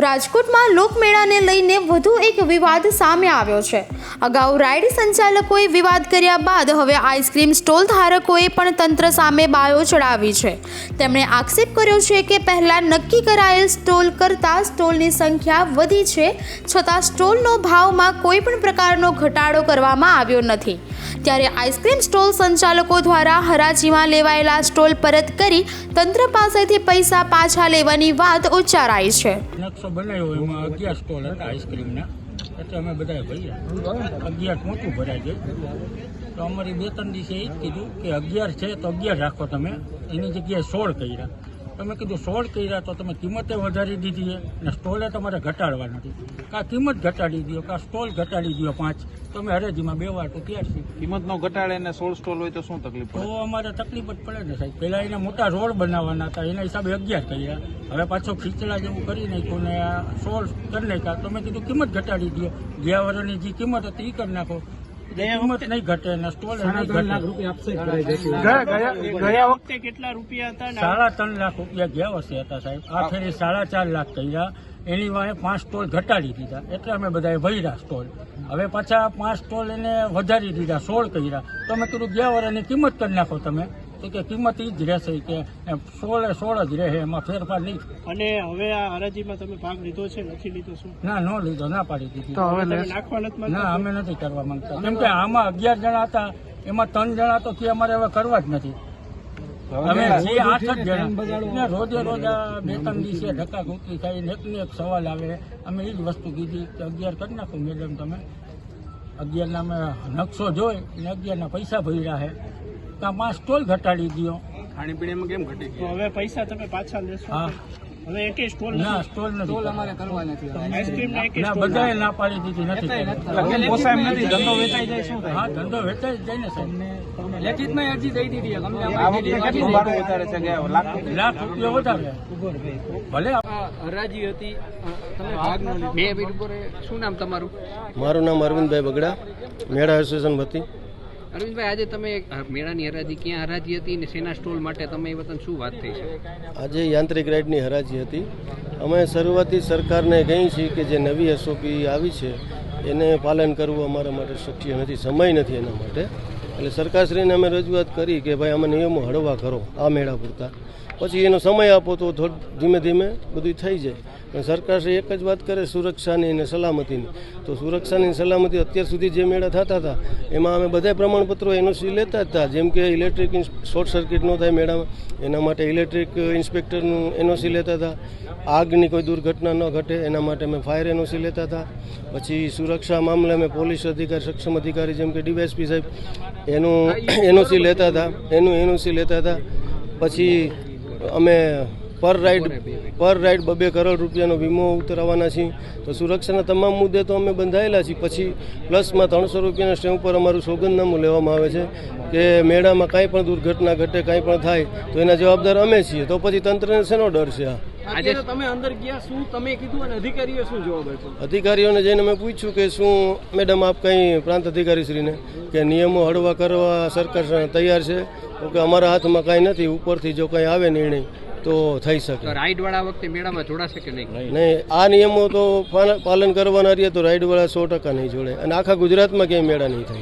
રાજકોટમાં લોકમેળાને લઈને વધુ એક વિવાદ સામે આવ્યો છે. અગાઉ રાઇડ સંચાલકોએ વિવાદ કર્યા બાદ હવે આઈસ્ક્રીમ સ્ટોલ ધારકોએ પણ તંત્ર સામે બાયો ચડાવી છે. તેમણે આક્ષેપ કર્યો છે કે પહેલાં નક્કી કરાયેલ સ્ટોલ કરતાં સ્ટોલની સંખ્યા વધી છે, છતાં સ્ટોલનો ભાવમાં કોઈ પણ પ્રકારનો ઘટાડો કરવામાં આવ્યો નથી. ત્યારે આઈસ્ક્રીમ સ્ટોલ સંચાલકો દ્વારા હરાજીમાં લેવાયેલા સ્ટોલ પરત કરી તંત્ર પાસેથી પૈસા પાછા લેવાની વાત ઉચ્ચારાઈ છે. નકશો બનાવ્યો એમાં અગિયાર સ્ટોલ હતા આઈસ્ક્રીમના એટલે અમે બધા ભાઈ અગિયાર મોટું ભરાઈ ગયું. તો અમારી બે ત્રણ દિવસે એ જ કીધું કે અગિયાર છે તો અગિયાર રાખો તમે. એની જગ્યાએ સોળ કર્યા. તમે કીધું સોળ કર્યા તો તમે કિંમતે વધારી દીધી અને સ્ટોલે તમારે ઘટાડવા નથી. કાં કિંમત ઘટાડી દો કાં સ્ટોલ ઘટાડી દો પાંચ. તમે હરેજીમાં બે વાર તો ક્યાં છે? કિંમત નો ઘટાડે ને સોળ સ્ટોલ હોય તો શું તકલીફ તો અમારે તકલીફ જ પડે ને સાહેબ. પહેલાં એને મોટા રોડ બનાવવાના હતા એના હિસાબે અગિયાર કર્યા. હવે પાછો ખીચડા જેવું કરી નાખ્યું ને આ સોળ કરી નાખ્યા. તમે કીધું કિંમત ઘટાડી દો ગયા વર્ષની જે કિંમત હતી એ કરી નાખો. કિંમત નહીં ઘટે ને સ્ટોલ ગયા વખતે કેટલા રૂપિયા હતા સાડા ત્રણ લાખ રૂપિયા ગયા વર્ષે હતા સાહેબ. આ ફેરી સાડા ચાર લાખ કર્યા. એની વાંહે પાંચ સ્ટોલ ઘટાડી દીધા. એટલે અમે બધાએ ભર્યા સ્ટોલ. હવે પાછા પાંચ સ્ટોલ એને વધારી દીધા સોળ કર્યા. તો મેં કીધું ગયા વર્ષની કિંમત કરી નાખો તમે. તો કે કિંમત એ જ રહેશે કે સોળે સોળ જ રહે એમાં ફેરફાર નહીં. અને હવે આ હરાજીમાં તમે ભાગ લીધો છે નથી લીધો શું? ના ન લીધો ના પાડી દીધી. તમે નાખવા નથી ના અમે નથી કરવા માંગતા. કેમ કે આમાં અગિયાર જણા હતા એમાં ત્રણ જણા તો કે અમારે હવે કરવા જ નથી. અમે જે આઠ જ જણા રોજે રોજ આ બે ત્રણ દિવસે ધક્કા ઘૂકી થાય ને એક ને એક સવાલ આવે. અમે એ જ વસ્તુ કીધી કે અગિયાર કરી નાખો મેડમ તમે. અગિયારના અમે નકશો જોઈ અને અગિયારના પૈસા ભર્યા છે. પાંચ સ્ટોલ ઘટાડી દો ખાણીપીણીમાં કેમ ઘટી ગયો? હવે પૈસા તમે પાછા લેશો. હા. હવે એકે સ્ટોલ ના સ્ટોલ નથી આઈસ્ક્રીમ ના એકે સ્ટોલ બધાએ ના પાડી દીધી નથી કરવી. એમ નથી. ધંધો વેચાઈ જાય શું હા ધંધો વેચાઈ જાય ને સાહેબ. આ વખતે કેટલું ભાડું વધારે છે કે લાખ લાખ રૂપિયા વધારે. ભલે હરાજી હતી. તમે ભાગ બે મિનિટ ઉપર શું નામ તમારું? મારું નામ અરવિંદભાઈ બગડા મેળા એસોસિએશન વતી. અરવિંદભાઈ, આજે તમે મેળાની હરાજી ક્યાં હરાજી હતી ને સેના સ્ટોલ માટે તમે વતન શું વાત થઈ છે? આજે યાંત્રિક રાઇડની હરાજી હતી. અમે શરૂઆતથી સરકારને કહી છીએ કે જે નવી એસઓપી આવી છે, એને પાલન કરવું અમારા માટે શક્ય નથી, સમય નથી એના માટે. એટલે સરકારશ્રીને અમે રજૂઆત કરી કે ભાઈ અમે નિયમો હળવા કરો આ મેળા પૂરતા. પછી એનો સમય આપો તો ધીમે ધીમે બધું થઈ જાય. સરકારશ્રી એક જ વાત કરે સુરક્ષાની અને સલામતીની. તો સુરક્ષાની સલામતી અત્યાર સુધી જે મેળા થતા હતા એમાં અમે બધા પ્રમાણપત્રો એનઓસી લેતા જ હતા. જેમ કે ઇલેક્ટ્રિક શોર્ટ સર્કિટ ન થાય મેળામાં એના માટે ઇલેક્ટ્રિક ઇન્સ્પેક્ટરનું એનઓસી લેતા હતા. આગની કોઈ દુર્ઘટના ન ઘટે એના માટે અમે ફાયર એનઓસી લેતા હતા. પછી સુરક્ષા મામલે અમે પોલીસ અધિકારી સક્ષમ અધિકારી જેમ કે ડીવાયસપી સાહેબ એનું એનઓસી લેતા હતા. એનું એનઓસી લેતા હતા. પછી અમે પર રાઇડ પર રાઈડ બબે કરોડ રૂપિયાનો વીમો ઉતરાવવાના છીએ. તો સુરક્ષાના તમામ મુદ્દે તો અમે બંધાયેલા છીએ. પછી પ્લસમાં ત્રણસો રૂપિયાના સ્ટેમ ઉપર અમારું સોગંદનામું લેવામાં આવે છે કે મેળામાં કાંઈ પણ દુર્ઘટના ઘટે કાંઈ પણ થાય તો એના જવાબદાર અમે છીએ. તો પછી તંત્રને શેનો ડર છે આ? આજે તમે અંદર ગયા શું તમે કીધું અને અધિકારીઓ શું જવાબ આપ્યો? અધિકારીઓને જઈને મેં પૂછ્યું કે શું મેડમ આપ કંઈ પ્રાંત અધિકારીશ્રીને કે નિયમો હળવા કરવા સરકાર તૈયાર છે? તો કે અમારા હાથમાં કાંઈ નથી ઉપરથી જો કંઈ આવે નિર્ણય તો થઈ શકે. તો રાઈડ વાળા વખતે મેળામાં જોડાશે કે નહીં? નહીં. આ નિયમો તો પાલ- પાલન કરવાના રહીએ તો રાઈડવાળા સો ટકા નહીં જોડે. અને આખા ગુજરાતમાં ક્યાંય મેળા નહીં થાય.